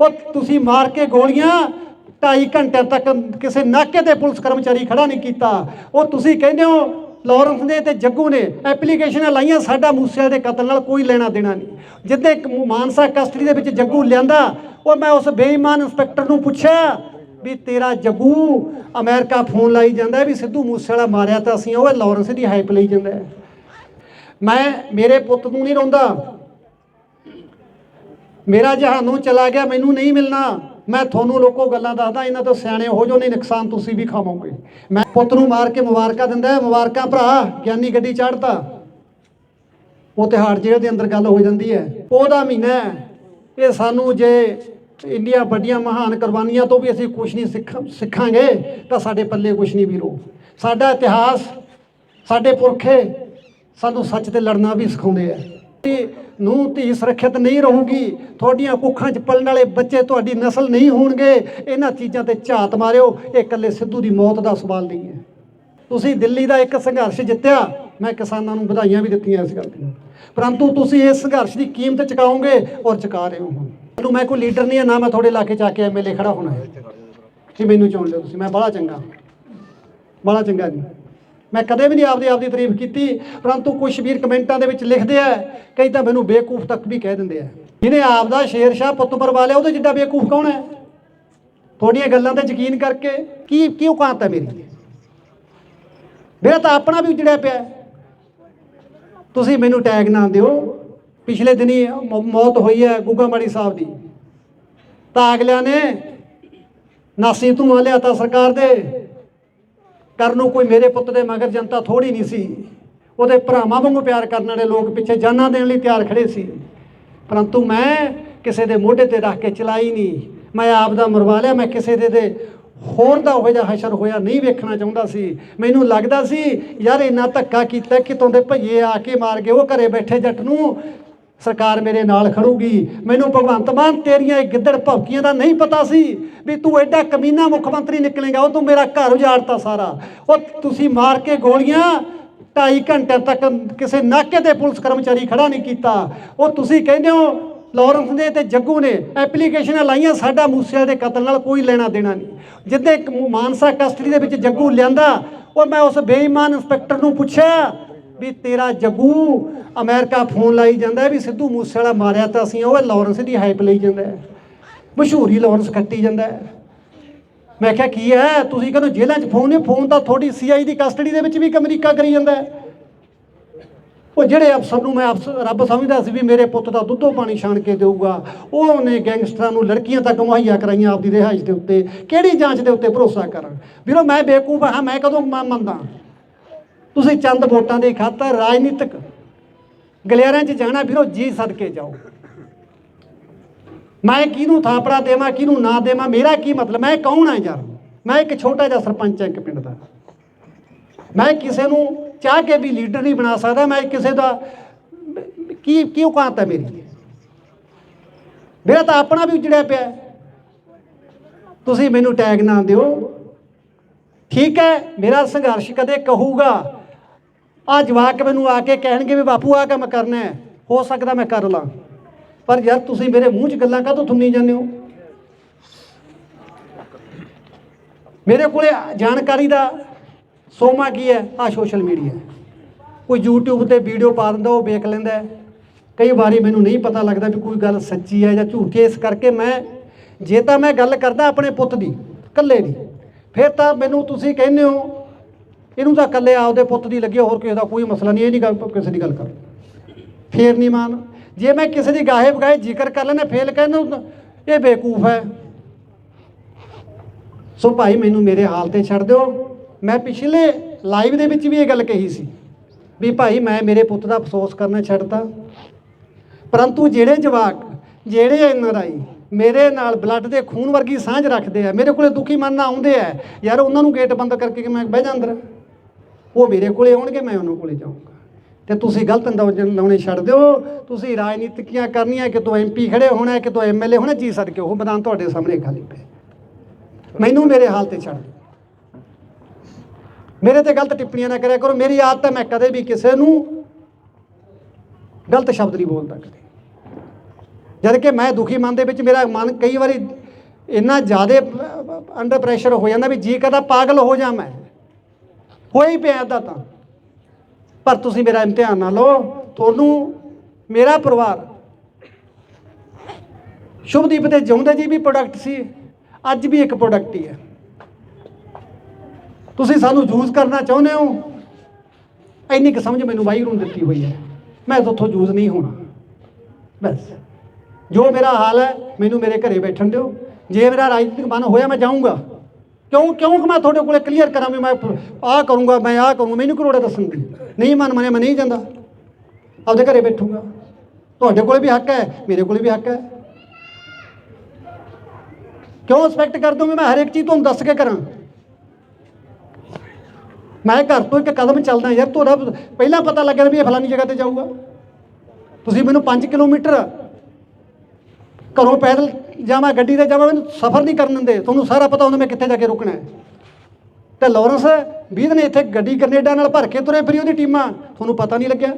ਉਹ ਤੁਸੀਂ ਮਾਰ ਕੇ ਗੋਲੀਆਂ, ਢਾਈ ਘੰਟਿਆਂ ਤੱਕ ਕਿਸੇ ਨਾਕੇ ਤੇ ਪੁਲਿਸ ਕਰਮਚਾਰੀ ਖੜਾ ਨਹੀਂ ਕੀਤਾ। ਉਹ ਤੁਸੀਂ ਕਹਿੰਦੇ ਹੋ, ਲਾਰੈਂਸ ਨੇ ਤੇ ਜੱਗੂ ਨੇ ਐਪਲੀਕੇਸ਼ਨਾਂ ਲਾਈਆਂ, ਸਾਡਾ ਮੂਸੇਵਾਲੇ ਦੇ ਕਤਲ ਨਾਲ ਕੋਈ ਲੈਣਾ ਦੇਣਾ ਨਹੀਂ। ਜਿੱਦੇ ਮਾਨਸਾ ਕਸਟਡੀ ਦੇ ਵਿੱਚ ਜੱਗੂ ਲਿਆਂਦਾ, ਉਹ ਮੈਂ ਉਸ ਬੇਈਮਾਨ ਇੰਸਪੈਕਟਰ ਨੂੰ ਪੁੱਛਿਆ ਵੀ ਤੇਰਾ ਜੱਗੂ ਅਮਰੀਕਾ ਫੋਨ ਲਾਈ ਜਾਂਦਾ ਵੀ ਸਿੱਧੂ ਮੂਸੇਵਾਲਾ ਮਾਰਿਆ ਤਾਂ ਅਸੀਂ, ਉਹ ਲਾਰੈਂਸ ਦੀ ਹਾਈਪ ਲਈ ਜਾਂਦਾ ਮੈਂ, ਮੇਰੇ ਪੁੱਤ ਨੂੰ ਨਹੀਂ ਰੋਂਦਾ। ਮੇਰਾ ਜਹਾਨੋਂ ਚਲਾ ਗਿਆ, ਮੈਨੂੰ ਨਹੀਂ ਮਿਲਣਾ। ਮੈਂ ਤੁਹਾਨੂੰ ਲੋਕੋ ਗੱਲਾਂ ਦੱਸਦਾ, ਇਹਨਾਂ ਤੋਂ ਸਿਆਣੇ ਹੋ ਜੋ ਨਹੀਂ ਨੁਕਸਾਨ ਤੁਸੀਂ ਵੀ ਖਾਵੋਗੇ। ਮੈਂ ਪੁੱਤ ਨੂੰ ਮਾਰ ਕੇ ਮੁਬਾਰਕਾਂ ਦਿੰਦਾ, ਮੁਬਾਰਕਾਂ ਭਰਾ, ਗਿਆਨੀ ਗੱਡੀ ਚੜ੍ਹਤਾ। ਉਹ ਤਿਹਾੜ ਜੇਲ੍ਹ ਦੇ ਅੰਦਰ ਗੱਲ ਹੋ ਜਾਂਦੀ ਹੈ, ਉਹਦਾ ਮਹੀਨਾ ਹੈ। ਇਹ ਸਾਨੂੰ ਜੇ ਇੰਡੀਆ ਵੱਡੀਆਂ ਮਹਾਨ ਕੁਰਬਾਨੀਆਂ ਤੋਂ ਵੀ ਅਸੀਂ ਕੁਝ ਨਹੀਂ ਸਿੱਖ, ਸਿੱਖਾਂਗੇ, ਤਾਂ ਸਾਡੇ ਪੱਲੇ ਕੁਝ ਨਹੀਂ ਵੀਰੋ। ਸਾਡਾ ਇਤਿਹਾਸ, ਸਾਡੇ ਪੁਰਖੇ ਸਾਨੂੰ ਸੱਚ ਤੇ ਲੜਨਾ ਵੀ ਸਿਖਾਉਂਦੇ ਆ। ਨੂੰ ਧੀ ਸੁਰੱਖਿਅਤ ਨਹੀਂ ਰਹੂਗੀ, ਤੁਹਾਡੀਆਂ ਕੁੱਖਾਂ 'ਚ ਪਲਣ ਵਾਲੇ ਬੱਚੇ ਤੁਹਾਡੀ ਨਸਲ ਨਹੀਂ ਹੋਣਗੇ। ਇਹਨਾਂ ਚੀਜ਼ਾਂ ਤੇ ਝਾਤ ਮਾਰਿਓ, ਇਹ ਇਕੱਲੇ ਸਿੱਧੂ ਦੀ ਮੌਤ ਦਾ ਸਵਾਲ ਨਹੀਂ ਹੈ। ਤੁਸੀਂ ਦਿੱਲੀ ਦਾ ਇੱਕ ਸੰਘਰਸ਼ ਜਿੱਤਿਆ, ਮੈਂ ਕਿਸਾਨਾਂ ਨੂੰ ਵਧਾਈਆਂ ਵੀ ਦਿੱਤੀਆਂ ਇਸ ਗੱਲ ਦੀਆਂ। ਪਰੰਤੂ ਤੁਸੀਂ ਇਸ ਸੰਘਰਸ਼ ਦੀ ਕੀਮਤ ਚੁਕਾਓਗੇ ਔਰ ਚੁਕਾ ਰਹੇ ਹੋ। ਮੈਨੂੰ ਮੈਂ ਕੋਈ ਲੀਡਰ ਨਹੀਂ ਹੈ, ਨਾ ਮੈਂ ਤੁਹਾਡੇ ਇਲਾਕੇ ਚ ਆ ਕੇ ਐਮਐਲਏ ਖੜਾ ਹੋਣਾ ਹੈ। ਕਿ ਮੈਨੂੰ ਚੁਣ ਲਿਓ ਤੁਸੀਂ, ਮੈਂ ਬੜਾ ਚੰਗਾ ਬੜਾ ਚੰਗਾ ਜੀ। ਮੈਂ ਕਦੇ ਵੀ ਨਹੀਂ ਆਪਦੀ ਆਪਦੀ ਤਾਰੀਫ ਕੀਤੀ, ਪਰੰਤੂ ਕੁਝ ਵੀਰ ਕਮੈਂਟਾਂ ਦੇ ਵਿੱਚ ਲਿਖਦੇ ਆ, ਕਈ ਤਾਂ ਮੈਨੂੰ ਬੇਕੂਫ ਤੱਕ ਵੀ ਕਹਿ ਦਿੰਦੇ ਆ। ਜਿਹਨੇ ਆਪਦਾ ਸ਼ੇਰ ਸ਼ਾਹ ਪੁੱਤ ਮਰਵਾ ਲਿਆ, ਉਹਦੇ ਜਿੱਡਾ ਬੇਵਕੂਫ ਕੌਣ ਹੈ? ਤੁਹਾਡੀਆਂ ਗੱਲਾਂ ਤੇ ਯਕੀਨ ਕਰਕੇ, ਕੀ ਕਿਉਂ ਕਾਤ ਹੈ ਮੇਰੀ? ਮੇਰਾ ਤਾਂ ਆਪਣਾ ਵੀ ਉਜੜਿਆ ਪਿਆ ਤੁਸੀਂ ਮੈਨੂੰ ਟੈਗ ਨਾ ਦਿਓ। ਪਿਛਲੇ ਦਿਨੀ ਮੌਤ ਹੋਈ ਹੈ ਗੁੱਗਾਮਾੜੀ ਸਾਹਿਬ ਦੀ। ਤਾਂ ਅਗਲਿਆਂ ਨੇ ਨਾਸੀ ਧੂੰਆਂ ਲਿਆਤਾ ਸਰਕਾਰ ਦੇ। ਕਰਨ ਨੂੰ ਕੋਈ ਮੇਰੇ ਪੁੱਤ ਦੇ ਮਗਰ ਜਨਤਾ ਥੋੜੀ ਨਹੀਂ ਸੀ। ਉਹਦੇ ਭਰਾਵਾਂ ਵਾਂਗੂ ਪਿਆਰ ਕਰਨ ਵਾਲੇ ਲੋਕ ਪਿੱਛੇ ਜਾਨਾਂ ਦੇਣ ਲਈ ਤਿਆਰ ਖੜੇ ਸੀ। ਪਰੰਤੂ ਮੈਂ ਕਿਸੇ ਦੇ ਮੋਢੇ ਤੇ ਰੱਖ ਕੇ ਚਲਾਈ ਨਹੀਂ। ਮੈਂ ਆਪ ਦਾ ਮਰਵਾ ਲਿਆ। ਮੈਂ ਕਿਸੇ ਦੇ ਦੇ ਹੋਰ ਦਾ ਉਹ ਜਿਹਾ ਹਸ਼ਰ ਹੋਇਆ ਨਹੀਂ ਵੇਖਣਾ ਚਾਹੁੰਦਾ ਸੀ। ਮੈਨੂੰ ਲੱਗਦਾ ਸੀ, ਯਾਰ ਇੰਨਾ ਧੱਕਾ ਕੀਤਾ, ਕਿਤੋਂ ਦੇ ਭਈਏ ਆ ਕੇ ਮਾਰ ਗਏ, ਉਹ ਘਰੇ ਬੈਠੇ ਜੱਟ ਨੂੰ ਸਰਕਾਰ ਮੇਰੇ ਨਾਲ ਖੜੂਗੀ। ਮੈਨੂੰ ਭਗਵੰਤ ਮਾਨ ਤੇਰੀਆਂ ਇਹ ਗਿੱਦੜ ਭੌਕੀਆਂ ਦਾ ਨਹੀਂ ਪਤਾ ਸੀ ਵੀ ਤੂੰ ਐਡਾ ਕਮੀਨਾ ਮੁੱਖ ਮੰਤਰੀ ਨਿਕਲੇਗਾ, ਉਹ ਤੂੰ ਮੇਰਾ ਘਰ ਉਜਾੜਤਾ ਸਾਰਾ। ਉਹ ਤੁਸੀਂ ਮਾਰ ਕੇ ਗੋਲੀਆਂ ਢਾਈ ਘੰਟਿਆਂ ਤੱਕ ਕਿਸੇ ਨਾਕੇ ਤੇ ਪੁਲਿਸ ਕਰਮਚਾਰੀ ਖੜਾ ਨਹੀਂ ਕੀਤਾ। ਉਹ ਤੁਸੀਂ ਕਹਿੰਦੇ ਹੋ, ਲਾਰੈਂਸ ਨੇ ਤੇ ਜੱਗੂ ਨੇ ਐਪਲੀਕੇਸ਼ਨਾਂ ਲਾਈਆਂ, ਸਾਡਾ ਮੂਸੇਵਾਲੇ ਦੇ ਕਤਲ ਨਾਲ ਕੋਈ ਲੈਣਾ ਦੇਣਾ ਨਹੀਂ। ਜਿੱਦੇ ਮਾਨਸਾ ਕਸਟਡੀ ਦੇ ਵਿੱਚ ਜੱਗੂ ਲਿਆਂਦਾ, ਉਹ ਮੈਂ ਉਸ ਬੇਈਮਾਨ ਇੰਸਪੈਕਟਰ ਨੂੰ ਪੁੱਛਿਆ ਵੀ ਤੇਰਾ ਜੱਗੂ ਅਮਰੀਕਾ ਫੋਨ ਲਾਈ ਜਾਂਦਾ ਵੀ ਸਿੱਧੂ ਮੂਸੇਵਾਲਾ ਮਾਰਿਆ ਤਾਂ ਅਸੀਂ ਉਹ ਲਾਰੈਂਸ ਦੀ ਹਾਈਪ ਲਈ ਜਾਂਦਾ ਮਸ਼ਹੂਰੀ ਲਾਰੈਂਸ ਕੱਟੀ ਜਾਂਦਾ ਮੈਂ ਕਿਹਾ, ਕੀ ਹੈ? ਤੁਸੀਂ ਕਹਿੰਦੇ ਜੇਲ੍ਹਾਂ 'ਚ ਫੋਨ ਨਹੀਂ, ਫੋਨ ਤਾਂ ਤੁਹਾਡੀ ਸੀਆਈ ਦੀ ਕਸਟਡੀ ਦੇ ਵਿੱਚ ਵੀ ਅਮਰੀਕਾ ਕਰੀ ਜਾਂਦਾ ਉਹ ਜਿਹੜੇ ਅਫਸਰ ਨੂੰ ਮੈਂ ਅਫਸਰ ਰੱਬ ਸਮਝਦਾ ਸੀ ਵੀ ਮੇਰੇ ਪੁੱਤ ਦਾ ਦੁੱਧੋ ਪਾਣੀ ਛਾਣ ਕੇ ਦੇਊਗਾ, ਉਹ ਉਹਨੇ ਗੈਂਗਸਟਰਾਂ ਨੂੰ ਲੜਕੀਆਂ ਤੱਕ ਮੁਹੱਈਆ ਕਰਾਈਆਂ ਆਪਦੀ ਰਿਹਾਇਸ਼ ਦੇ ਉੱਤੇ। ਕਿਹੜੀ ਜਾਂਚ ਦੇ ਉੱਤੇ ਭਰੋਸਾ ਕਰਨ? ਵੀਰੋ, ਮੈਂ ਬੇਕੂਫ ਹਾਂ, ਮੈਂ ਕਦੋਂ ਮ- ਮੰਨਦਾ। ਤੁਸੀਂ ਚੰਦ ਵੋਟਾਂ ਦੀ ਖਾਤਰ ਰਾਜਨੀਤਿਕ ਗਲਿਆਰਿਆਂ 'ਚ ਜਾਣਾ ਵੀਰੋ, ਜੀ ਸਦਕੇ ਜਾਓ। ਮੈਂ ਕਿਹਨੂੰ ਥਾਪੜਾ ਦੇਵਾਂ, ਕਿਹਨੂੰ ਨਾ ਦੇਵਾਂ, ਮੇਰਾ ਕੀ ਮਤਲਬ? ਮੈਂ ਕੌਣ ਆ ਯਾਰ? ਮੈਂ ਇੱਕ ਛੋਟਾ ਜਿਹਾ ਸਰਪੰਚ ਹਾਂ ਇੱਕ ਪਿੰਡ ਦਾ। ਮੈਂ ਕਿਸੇ ਨੂੰ ਚਾਹ ਕੇ ਵੀ ਲੀਡਰ ਨਹੀਂ ਬਣਾ ਸਕਦਾ, ਮੈਂ ਕਿਸੇ ਦਾ ਕੀ ਕੀ ਔਕਾਤ ਹੈ ਮੇਰੀ? ਮੇਰਾ ਤਾਂ ਆਪਣਾ ਵੀ ਉਜੜਿਆ ਪਿਆ। ਤੁਸੀਂ ਮੈਨੂੰ ਟੈਗ ਨਾ ਦਿਓ। ਠੀਕ ਹੈ, ਮੇਰਾ ਸੰਘਰਸ਼ ਕਦੇ ਕਹੂਗਾ। ਆ ਜਵਾਕ ਮੈਨੂੰ ਆ ਕੇ ਕਹਿਣਗੇ ਵੀ ਬਾਪੂ ਆ ਕੰਮ ਕਰਨਾ ਹੈ। ਹੋ ਸਕਦਾ ਮੈਂ ਕਰ ਲਾਂ। ਪਰ ਯਾਰ ਤੁਸੀਂ ਮੇਰੇ ਮੂੰਹ 'ਚ ਗੱਲਾਂ ਕਾਹਤੋਂ ਥੁੰਨੀ ਜਾਂਦੇ ਹੋ? ਮੇਰੇ ਕੋਲੇ ਜਾਣਕਾਰੀ ਦਾ ਸੋਮਾ ਕੀ ਹੈ? ਆ ਸੋਸ਼ਲ ਮੀਡੀਆ ਕੋਈ YouTube ਤੇ ਵੀਡੀਓ ਪਾ ਦਿੰਦਾ, ਉਹ ਵੇਖ ਲੈਂਦਾ ਕਈ ਵਾਰੀ ਮੈਨੂੰ ਨਹੀਂ ਪਤਾ ਲੱਗਦਾ ਵੀ ਕੋਈ ਗੱਲ ਸੱਚੀ ਹੈ ਜਾਂ ਝੂਠੀ। ਇਸ ਕਰਕੇ ਮੈਂ, ਜੇ ਤਾਂ ਮੈਂ ਗੱਲ ਕਰਦਾ ਆਪਣੇ ਪੁੱਤ ਦੀ, ਇਕੱਲੇ ਦੀ, ਫਿਰ ਤਾਂ ਮੈਨੂੰ ਤੁਸੀਂ ਕਹਿੰਦੇ ਹੋ ਇਹਨੂੰ ਤਾਂ ਇਕੱਲੇ ਆਪਦੇ ਪੁੱਤ ਦੀ ਲੱਗੀ ਹੋਰ ਕਿਸੇ ਦਾ ਕੋਈ ਮਸਲਾ ਨਹੀਂ, ਇਹ ਨਹੀਂ ਗੱਲ ਕਿਸੇ ਦੀ ਗੱਲ ਕਰ ਫੇਰ ਨਹੀਂ ਮਾਨ। ਜੇ ਮੈਂ ਕਿਸੇ ਦੀ ਗਾਹੇ ਬਗਾਏ ਜ਼ਿਕਰ ਕਰ ਲੈਣਾ ਫੇਲ ਕਹਿੰਦਾ ਇਹ ਬੇਕੂਫ ਹੈ। ਸੋ ਭਾਈ, ਮੈਨੂੰ ਮੇਰੇ ਹਾਲ ਤੇ ਛੱਡ ਦਿਓ। ਮੈਂ ਪਿਛਲੇ ਲਾਈਵ ਦੇ ਵਿੱਚ ਵੀ ਇਹ ਗੱਲ ਕਹੀ ਸੀ ਵੀ ਭਾਈ, ਮੈਂ ਮੇਰੇ ਪੁੱਤ ਦਾ ਅਫਸੋਸ ਕਰਨਾ ਛੱਡਤਾ। ਪਰੰਤੂ ਜਿਹੜੇ ਜਵਾਕ, ਜਿਹੜੇ ਐਨ ਆਈ, ਮੇਰੇ ਨਾਲ ਬਲੱਡ ਦੇ ਖੂਨ ਵਰਗੀ ਸਾਂਝ ਰੱਖਦੇ ਆ, ਮੇਰੇ ਕੋਲੇ ਦੁਖੀ ਮਨ ਨਾਲ ਆਉਂਦੇ ਆ। ਯਾਰ, ਉਹਨਾਂ ਨੂੰ ਗੇਟ ਬੰਦ ਕਰਕੇ ਮੈਂ ਬਹਿ ਜਾਂਦਾ ਉਹ ਮੇਰੇ ਕੋਲੇ ਆਉਣਗੇ, ਮੈਂ ਉਹਨਾਂ ਕੋਲੇ ਜਾਊਂਗਾ। ਤੇ ਤੁਸੀਂ ਗਲਤ ਅੰਦਾਜ਼ ਲਾਉਣੇ ਛੱਡ ਦਿਓ। ਤੁਸੀਂ ਰਾਜਨੀਤਿਕੀਆਂ ਕਰਨੀਆਂ, ਕਿ ਤੋ ਐਮਪੀ ਖੜੇ ਹੋਣਾ, ਕਿ ਤੋ ਐਮਐਲਏ ਹੋਣਾ, ਜੀ ਸਦਕੇ ਉਹ ਮੈਦਾਨ ਤੁਹਾਡੇ ਸਾਹਮਣੇ ਖਾਲੀ ਪਿਆ ਮੈਨੂੰ ਮੇਰੇ ਹਾਲ ਤੇ ਛੱਡ ਦਿਓ। ਮੇਰੇ ਤੇ ਗਲਤ ਟਿੱਪਣੀਆਂ ਨਾ ਕਰਿਆ ਕਰੋ। ਮੇਰੀ ਆਦਤ ਹੈ ਮੈਂ ਕਦੇ ਵੀ ਕਿਸੇ ਨੂੰ ਗਲਤ ਸ਼ਬਦ ਨਹੀਂ ਬੋਲਦਾ ਕਦੇ। ਜਦ ਕਿ ਮੈਂ ਦੁਖੀ ਮਨ ਦੇ ਵਿੱਚ, ਮੇਰਾ ਮਨ ਕਈ ਵਾਰੀ ਇੰਨਾ ਜ਼ਿਆਦਾ ਅੰਡਰ ਪ੍ਰੈਸ਼ਰ ਹੋ ਜਾਂਦਾ ਵੀ ਜੀ ਕਦਾ ਪਾਗਲ ਹੋ ਜਾ ਮੈਂ ਹੋਇਆ ਹੀ ਪਿਆ ਏਦਾਂ ਤਾਂ। ਪਰ ਤੁਸੀਂ ਮੇਰਾ ਇਮਤਿਹਾਨ ਨਾ ਲਓ। ਤੁਹਾਨੂੰ ਮੇਰਾ ਪਰਿਵਾਰ ਸ਼ੁਭਦੀਪ ਦੇ ਜਿਉਂਦੇ ਜੀ ਵੀ ਪ੍ਰੋਡਕਟ ਸੀ। ਅੱਜ ਵੀ ਇੱਕ ਪ੍ਰੋਡਕਟ ਹੀ ਹੈ। ਤੁਸੀਂ ਸਾਨੂੰ ਯੂਜ਼ ਕਰਨਾ ਚਾਹੁੰਦੇ ਹੋ? ਇੰਨੀ ਕੁ ਸਮਝ ਮੈਨੂੰ ਵਾਹਿਗੁਰੂ ਨੇ ਦਿੱਤੀ ਹੋਈ ਹੈ। ਮੈਂ ਤੁਹਾਥੋਂ ਯੂਜ਼ ਨਹੀਂ ਹੋਣਾ। ਬਸ। ਜੋ ਮੇਰਾ ਹਾਲ ਹੈ, ਮੈਨੂੰ ਮੇਰੇ ਘਰੇ ਬੈਠਣ ਦਿਓ। ਜੇ ਮੇਰਾ ਰਾਜਨੀਤਿਕ ਮਨ ਹੋਇਆ ਮੈਂ ਜਾਊਂਗਾ। ਕਿਉਂ ਕਿਉਂ ਕਿ ਮੈਂ ਤੁਹਾਡੇ ਕੋਲੇ ਕਲੀਅਰ ਕਰਾਂ ਵੀ ਮੈਂ ਆਹ ਕਰੂੰਗਾ, ਮੈਂ ਆਹ ਕਰੂੰਗਾ, ਮੈਨੂੰ ਕਰੋੜਾ ਦੱਸਣ ਦੀ? ਨਹੀਂ ਮਨ ਮੰਨਿਆ, ਮੈਂ ਨਹੀਂ ਜਾਂਦਾ। ਆਪਦੇ ਘਰੇ ਬੈਠੂੰਗਾ। ਤੁਹਾਡੇ ਕੋਲੇ ਵੀ ਹੱਕ ਹੈ, ਮੇਰੇ ਕੋਲੇ ਵੀ ਹੱਕ ਹੈ। ਕਿਉਂ ਐਕਸਪੈਕਟ ਕਰ ਦੋਗੇ ਮੈਂ ਹਰ ਇੱਕ ਚੀਜ਼ ਤੁਹਾਨੂੰ ਦੱਸ ਕੇ ਕਰਾਂ? ਮੈਂ ਘਰ ਤੋਂ ਇੱਕ ਕਦਮ ਚੱਲਦਾ, ਯਾਰ ਤੁਹਾਡਾ ਪਹਿਲਾਂ ਪਤਾ ਲੱਗਿਆ ਵੀ ਇਹ ਫਲਾਨੀ ਜਗ੍ਹਾ ਤੇ ਜਾਊਗਾ। ਤੁਸੀਂ ਮੈਨੂੰ 5 ਕਿਲੋਮੀਟਰ ਘਰੋਂ ਪੈਦਲ ਜਾਵਾਂ, ਗੱਡੀ ਤੇ ਜਾਵਾਂ, ਮੈਨੂੰ ਸਫ਼ਰ ਨਹੀਂ ਕਰਨ ਦਿੰਦੇ। ਤੁਹਾਨੂੰ ਸਾਰਾ ਪਤਾ ਹੁੰਦਾ ਮੈਂ ਕਿੱਥੇ ਜਾ ਕੇ ਰੁਕਣਾ ਹੈ। ਤੇ ਲਾਰੈਂਸ ਵੀਰ ਨੇ ਇੱਥੇ ਗੱਡੀ ਕੈਨੇਡਾ ਨਾਲ ਭਰ ਕੇ ਤੁਰੇ ਫਿਰੀ ਉਹਦੀ ਟੀਮਾਂ। ਤੁਹਾਨੂੰ ਪਤਾ ਨਹੀਂ ਲੱਗਿਆ।